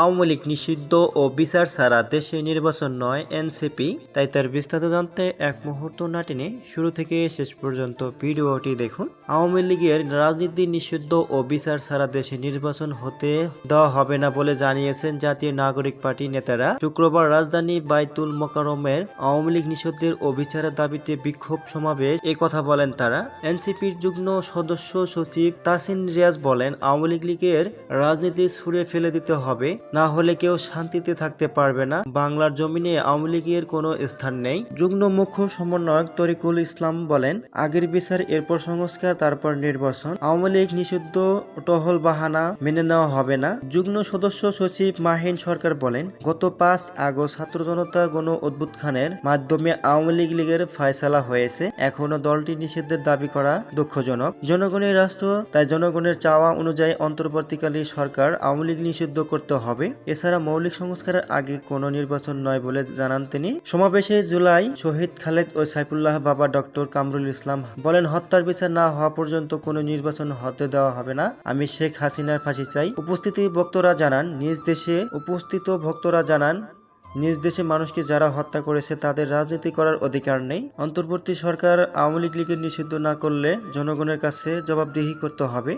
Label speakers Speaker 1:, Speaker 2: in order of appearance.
Speaker 1: আওয়ামী লীগ নিষিদ্ধ ও বিচার ছাড়া দেশে নির্বাচন নয়, এনসিপি। তাই তার বিস্তারিত জানতে এক মুহূর্ত না টেনে শুরু থেকে শেষ পর্যন্ত ভিডিওটি দেখুন। আওয়ামী লীগের রাজনীতি নিষিদ্ধ ও বিচার ছাড়া দেশে নির্বাচন হতে দেওয়া হবে না বলে জানিয়েছেন জাতীয় নাগরিক পার্টি নেতারা। শুক্রবার রাজধানী বাইতুল মোকারমের আওয়ামী লীগ নিষিদ্ধের ও বিচারের দাবিতে বিক্ষোভ সমাবেশ এ কথা বলেন তারা। এনসিপির যুগ্ম সদস্য সচিব তাসিন রিয়াজ বলেন, আওয়ামী লীগ লীগের রাজনীতি ছুড়ে ফেলে দিতে হবে। না হলে কেউ শান্তিতে থাকতে পারবে না। বাংলার জমিনে আওয়ামী লীগের কোনো স্থান নেই। যুগ্ম মুখ্য সমন্বয়ক তরিকুল ইসলাম বলেন, আগের বিচার, এরপর সংস্কার, তারপর নির্বাচন। আওয়ামী লীগ নিষিদ্ধ টহল বাহানা মেনে নেওয়া হবে না। যুগ্ম সদস্য সচিব মাহিন সরকার বলেন, গত পাঁচ আগস্ট ছাত্র জনতা গণ অদ্ভুত উদ্বুৎখানের মাধ্যমে আওয়ামী লীগ লীগের ফয়সালা হয়েছে। এখনও দলটি নিষিদ্ধের দাবি করা দুঃখজনক। জনগণের রাষ্ট্র, তাই জনগণের চাওয়া অনুযায়ী অন্তর্বর্তীকালী সরকার আওয়ামী লীগ নিষিদ্ধ করতে হবে। এছাড়া মৌলিক সংস্কারের আগে কোনো নির্বাচন নয় বলে জানান তিনি। সমাবেশে জুলাই শহীদ খালেদ ও সাইফুল্লাহ বাবা ডক্টর কামরুল ইসলাম বলেন, হত্যার বিচার না হওয়া পর্যন্ত কোনো নির্বাচন হতে দেওয়া হবে না। আমি শেখ হাসিনার ফাঁসি চাই। উপস্থিতি বক্তরা জানান, নিজ দেশে উপস্থিত ভক্তরা জানান, নিজ দেশে মানুষকে যারা হত্যা করেছে তাদের রাজনীতি করার অধিকার নেই। অন্তর্বর্তী সরকার আওয়ামী লীগ লীগের নিষিদ্ধ না করলে জনগণের কাছে জবাবদিহি করতে হবে।